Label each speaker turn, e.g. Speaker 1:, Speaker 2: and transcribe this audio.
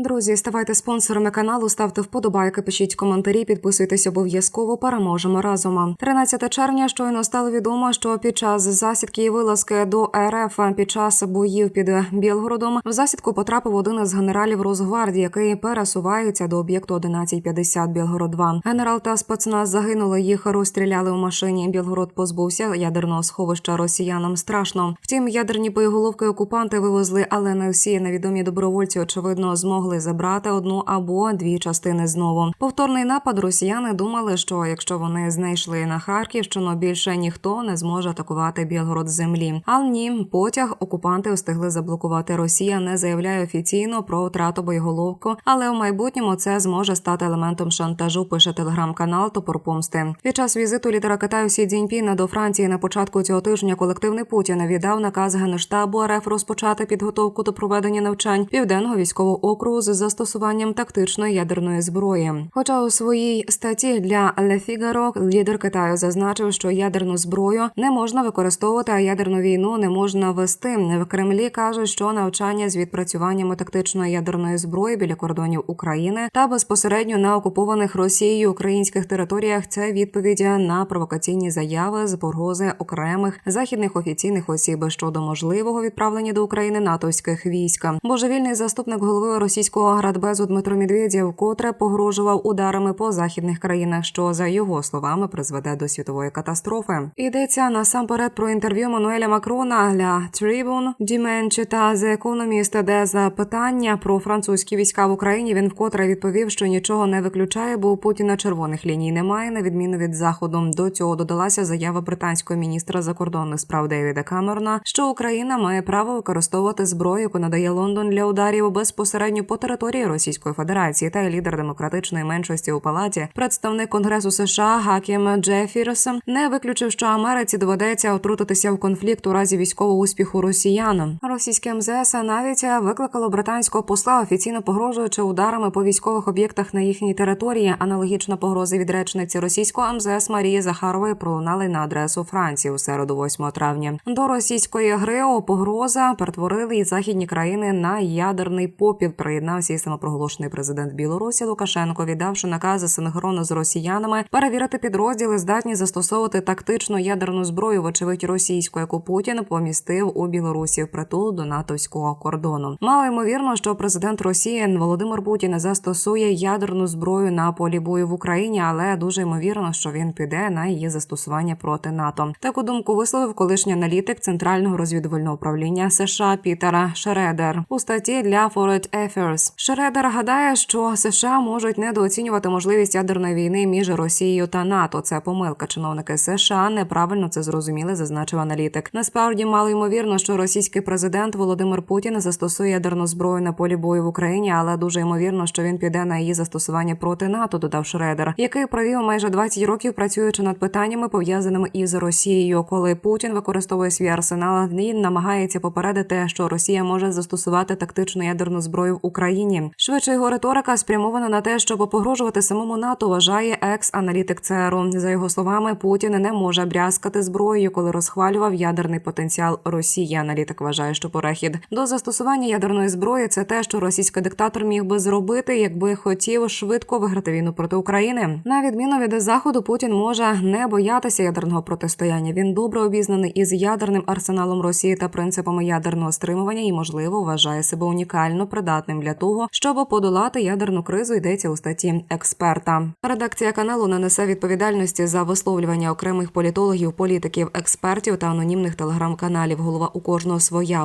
Speaker 1: Друзі, ставайте спонсорами каналу, ставте вподобайки, пишіть коментарі, підписуйтесь обов'язково. Переможемо разом. 13 червня щойно стало відомо, що під час засідки і вилазки до РФ під час боїв під Білгородом в засідку потрапив один із генералів Росгвардії, який пересувається до об'єкту 1150 Білгород 2 Генерал та спецназ загинули. Їх розстріляли у машині. Білгород позбувся ядерного сховища росіянам. Страшно. Втім, ядерні боєголовки окупанти вивезли, але не всі невідомі добровольці, очевидно, змогли забрати одну або дві частини знову. Повторний напад росіяни думали, що якщо вони знайшли на Харківщину, більше ніхто не зможе атакувати Білгород з землі. Але ні, потяг окупанти встигли заблокувати. Росія не заявляє офіційно про втрату боєголовку, але в майбутньому це зможе стати елементом шантажу. Пише телеграм-канал Топор Помсти. Під час візиту лідера Китаю Сі Цзіньпіна до Франції на початку цього тижня колективний Путін віддав наказ генштабу РФ розпочати підготовку до проведення навчань південного військового округу з застосуванням тактичної ядерної зброї. Хоча у своїй статті для Le Figaro лідер Китаю зазначив, що ядерну зброю не можна використовувати, а ядерну війну не можна вести. В Кремлі кажуть, що навчання з відпрацюваннями тактичної ядерної зброї біля кордонів України та безпосередньо на окупованих Росією українських територіях це відповідь на провокаційні заяви з погрози окремих західних офіційних осіб щодо можливого відправлення до України натовських військ. Божевільний заступник голови російського градбезу Дмитро Медведєв котре погрожував ударами по західних країнах, що за його словами призведе до світової катастрофи. Йдеться насамперед про інтерв'ю Мануеля Макрона для Tribune, Dimension та The Economist, де за питання про французькі війська в Україні він вкотре відповів, що нічого не виключає, бо у Путіна червоних ліній немає, на відміну від заходу. До цього додалася заява британського міністра закордонних справ Девіда Камерона, що Україна має право використовувати зброю, яку надає Лондон для ударів безпосередньо по території Російської Федерації та й лідер демократичної меншості у палаті, представник Конгресу США Гакім Джефірс не виключив, що Америці доведеться отрутитися в конфлікт у разі військового успіху росіян. Російське МЗС навіть викликало британського посла, офіційно погрожуючи ударами по військових об'єктах на їхній території. Аналогічна погрози від речниці російського МЗС Марії Захарової пролунали на адресу Франції у середу, 8 травня. До російської гри погроза перетворили і західні країни на ядерний попіл. Приєднався і самопроголошений президент Білорусі Лукашенко, віддавши накази синхронно з росіянами перевірити підрозділи, здатні застосовувати тактичну ядерну зброю, вочевидь російську, яку Путін помістив у Білорусі в притул до натовського кордону. Мало ймовірно, що президент Росії Володимир Путін застосує ядерну зброю на полі бою в Україні, але дуже ймовірно, що він піде на її застосування проти НАТО. Таку думку висловив колишній аналітик центрального розвідувального управління США Пітера Шредер у статті для Foreign Affairs. Шредер гадає, що США можуть недооцінювати можливість ядерної війни між Росією та НАТО. Це помилка. Чиновники США неправильно це зрозуміли, зазначив аналітик. Насправді мало ймовірно, що російський президент Володимир Путін застосує ядерну зброю на полі бою в Україні, але дуже ймовірно, що він піде на її застосування проти НАТО. Додав Шредер, який провів майже 20 років працюючи над питаннями пов'язаними із Росією. Коли Путін використовує свій арсенал, він намагається попередити, що Росія може застосувати тактичну ядерну зброю в Україні. Швидше його риторика спрямована на те, щоб погрожувати самому НАТО. Вважає екс-аналітик ЦРУ. За його словами, Путін не може брязкати зброєю, коли розхвалював ядерний потенціал Росії. Аналітик вважає, що перехід до застосування ядерної зброї це те, що російський диктатор міг би зробити, якби хотів швидко виграти війну проти України. На відміну від заходу, Путін може не боятися ядерного протистояння. Він добре обізнаний із ядерним арсеналом Росії та принципами ядерного стримування і, можливо, вважає себе унікально придатним для того, щоб подолати ядерну кризу. Йдеться у статті експерта. Редакція каналу не несе відповідальності за висловлювання окремих політологів, політиків, експертів та анонімних телеграм-каналів. Голова у кожного своя